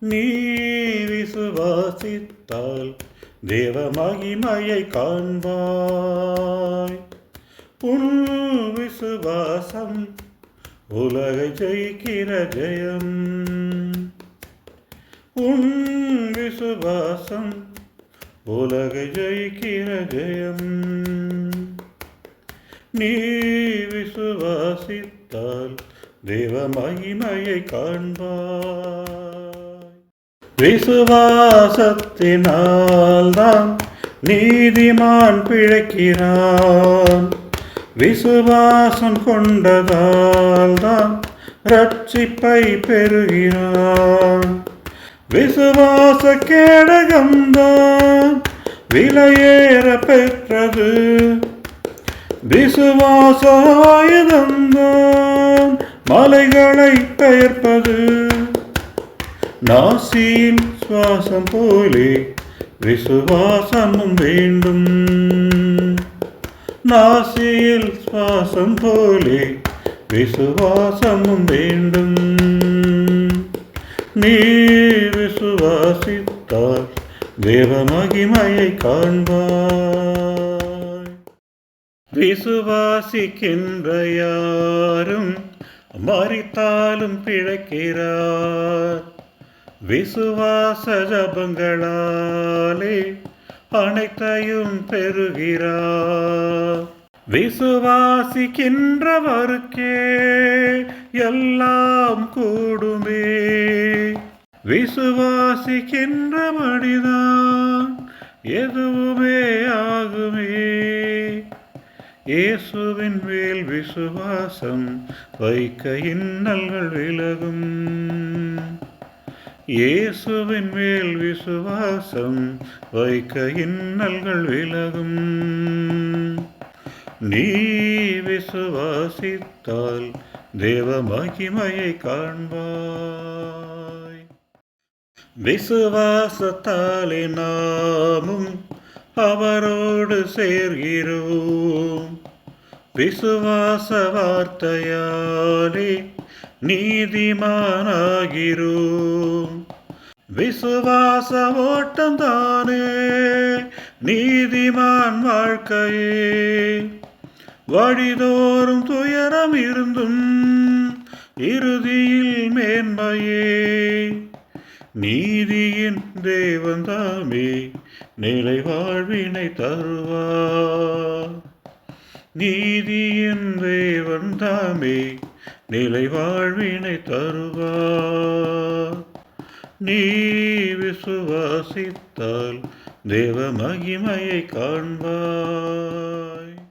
நீ விசுவாசித்தால் தேவ மகிமையை காண்பாய். உன் விசுவாசம் உலகை ஜெயிக்கிற ஜெயம். உன் விசுவாசம் உலகை ஜெயிக்கிற ஜெயம். நீ விசுவாசித்தால் தேவ மகிமையை காண்பாய். விசுவாசத்தினால்தான் நீதிமான் பிழைக்கிறான். விசுவாசம் கொண்டதால்தான் ரட்சிப்பை பெறுகிறான். விசுவாச கேடகம்தான் விலையேற பெற்றது. விசுவாச ஆயுதம்தான் மலைகளை பெயர்ப்பது. നാസിയിൽ ശ്വാസം പോലെ വിശ്വാസമും വീണ്ടും. നാസിയിൽ ശ്വാസം പോലെ വിശ്വാസമും വീണ്ടും. നീ വിശ്വാസിത്താൽ ദൈവമഹിമയെ കാൺപാർ വിശ്വാസിക്കുന്നയാരും മറിത്താലും പിഴക്കിരാർ விசுவாச ஜபங்களாலே அனைத்தையும் பெறுகிறார் விசுவாசிக்கின்றவருக்கே எல்லாம் கூடுமே. விசுவாசிக்கின்ற மனிதான் எதுவுமே ஆகுமே. இயேசுவின் மேல் விசுவாசம் வைக்க இன்னல்கள் விலகும். இயேசுவின் மேல் விசுவாசம் வைக்க இன்னல்கள் விலகும். நீ விசுவாசித்தால் தேவ மகிமையை காண்பாய். விசுவாசத்தாலே நாமும் அவரோடு சேர்கிறோம். விசுவாச வார்த்தையாலே நீதிமானாகிறோம் விசுவாச ஓட்டம்தானே நீதிமான் வாழ்க்கையே. வழிதோறும் துயரம் இருந்தும் இறுதியில் மேன்மையே. நீதியின் தேவந்தாமே நிலை வாழ்வினை தருவா நீதியின் தேவந்தாமே நிலை வாழ்வினை தருவார். நீ விசுவாசித்தால் தேவ மகிமையை காண்பாய்.